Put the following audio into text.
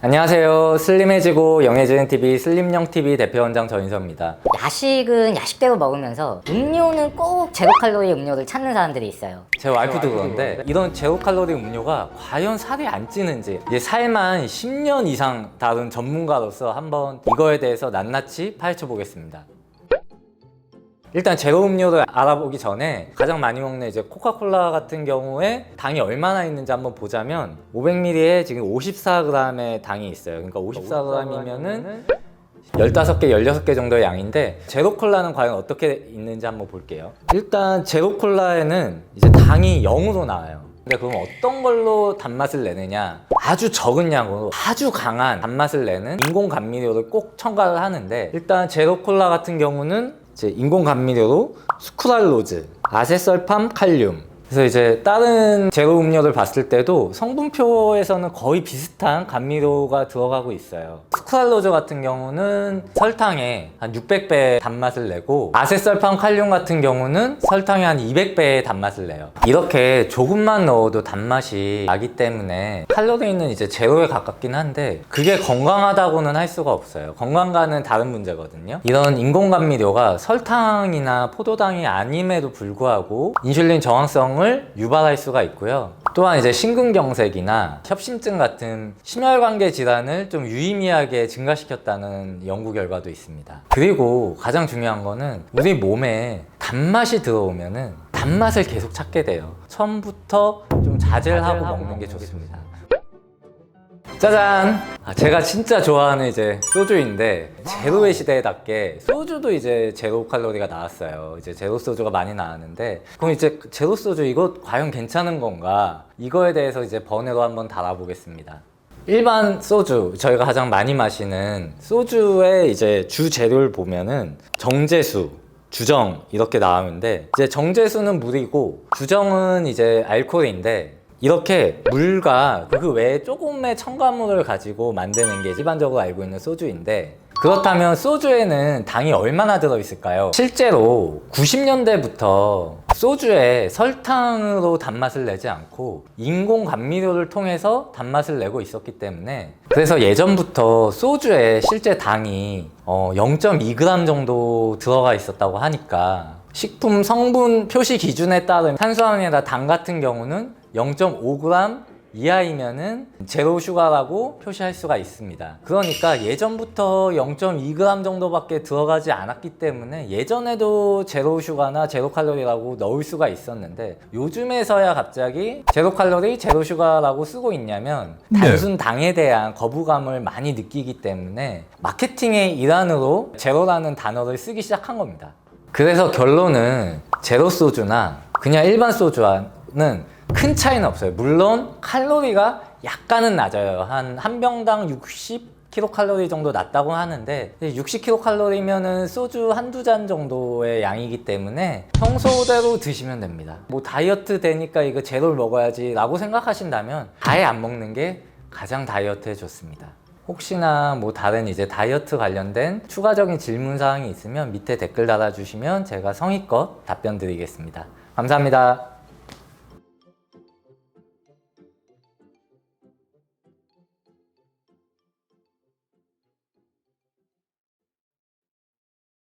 안녕하세요. 슬림해지고 영해지는 TV 슬림영TV 대표 원장 전인서입니다. 야식은 야식대로 먹으면서 음료는 꼭 제로 칼로리 음료를 찾는 사람들이 있어요. 제 와이프도 그런데 이런 제로 칼로리 음료가 과연 살이 안 찌는지 이제 살만 10년 이상 다룬 전문가로서 한번 이거에 대해서 낱낱이 파헤쳐 보겠습니다. 일단 제로 음료를 알아보기 전에 가장 많이 먹는 이제 코카콜라 같은 경우에 당이 얼마나 있는지 한번 보자면 500ml에 지금 54g의 당이 있어요. 그러니까 54g이면은 15개, 16개 정도의 양인데 제로콜라는 과연 어떻게 있는지 한번 볼게요. 일단 제로콜라에는 이제 당이 0으로 나와요. 근데 그럼 어떤 걸로 단맛을 내느냐? 아주 적은 양으로 아주 강한 단맛을 내는 인공 감미료를 꼭 첨가를 하는데 일단 제로콜라 같은 경우는 이제 인공 감미료로 수크랄로즈, 아세설팜 칼륨 그래서 이제 다른 제로 음료를 봤을 때도 성분표에서는 거의 비슷한 감미료가 들어가고 있어요. 스크랄로즈 같은 경우는 설탕에 한 600배 단맛을 내고 아세설팜 칼륨 같은 경우는 설탕에 한 200배의 단맛을 내요. 이렇게 조금만 넣어도 단맛이 나기 때문에 칼로리는 이제 제로에 가깝긴 한데 그게 건강하다고는 할 수가 없어요. 건강과는 다른 문제거든요. 이런 인공 감미료가 설탕이나 포도당이 아님에도 불구하고 인슐린 저항성 을 유발할 수가 있고요. 또한 이제 심근경색이나 협심증 같은 심혈관계 질환을 좀 유의미하게 증가시켰다는 연구 결과도 있습니다. 그리고 가장 중요한 거는 우리 몸에 단맛이 들어오면은 단맛을 계속 찾게 돼요. 처음부터 좀 자제를 하고 먹는 게 좋습니다. 짜잔! 아, 제가 진짜 좋아하는 이제 소주인데 제로의 시대답게 소주도 이제 제로 칼로리가 나왔어요. 이제 제로 소주가 많이 나왔는데 그럼 이제 제로 소주 이거 과연 괜찮은 건가? 이거에 대해서 이제 번외로 한번 달아보겠습니다. 일반 소주 저희가 가장 많이 마시는 소주의 이제 주 재료를 보면은 정제수, 주정 이렇게 나오는데 이제 정제수는 물이고 주정은 이제 알코올인데 이렇게 물과 그 외에 조금의 첨가물을 가지고 만드는 게 일반적으로 알고 있는 소주인데 그렇다면 소주에는 당이 얼마나 들어있을까요? 실제로 90년대부터 소주에 설탕으로 단맛을 내지 않고 인공 감미료를 통해서 단맛을 내고 있었기 때문에 그래서 예전부터 소주에 실제 당이 어 0.2g 정도 들어가 있었다고 하니까 식품 성분 표시 기준에 따른 탄수화물이나 당 같은 경우는 0.5g 이하이면은 제로 슈가라고 표시할 수가 있습니다. 그러니까 예전부터 0.2g 정도밖에 들어가지 않았기 때문에 예전에도 제로 슈가나 제로 칼로리라고 넣을 수가 있었는데 요즘에서야 갑자기 제로 칼로리, 제로 슈가라고 쓰고 있냐면 단순 당에 대한 거부감을 많이 느끼기 때문에 마케팅의 일환으로 제로라는 단어를 쓰기 시작한 겁니다. 그래서 결론은 제로 소주나 그냥 일반 소주와는 큰 차이는 없어요. 물론 칼로리가 약간은 낮아요. 한 한 병당 60 킬로칼로리 정도 낮다고 하는데 60 킬로칼로리면은 소주 한두 잔 정도의 양이기 때문에 평소대로 드시면 됩니다. 뭐 다이어트 되니까 이거 제로를 먹어야지 라고 생각하신다면 아예 안 먹는 게 가장 다이어트에 좋습니다. 혹시나 뭐 다른 이제 다이어트 관련된 추가적인 질문 사항이 있으면 밑에 댓글 달아주시면 제가 성의껏 답변 드리겠습니다. 감사합니다.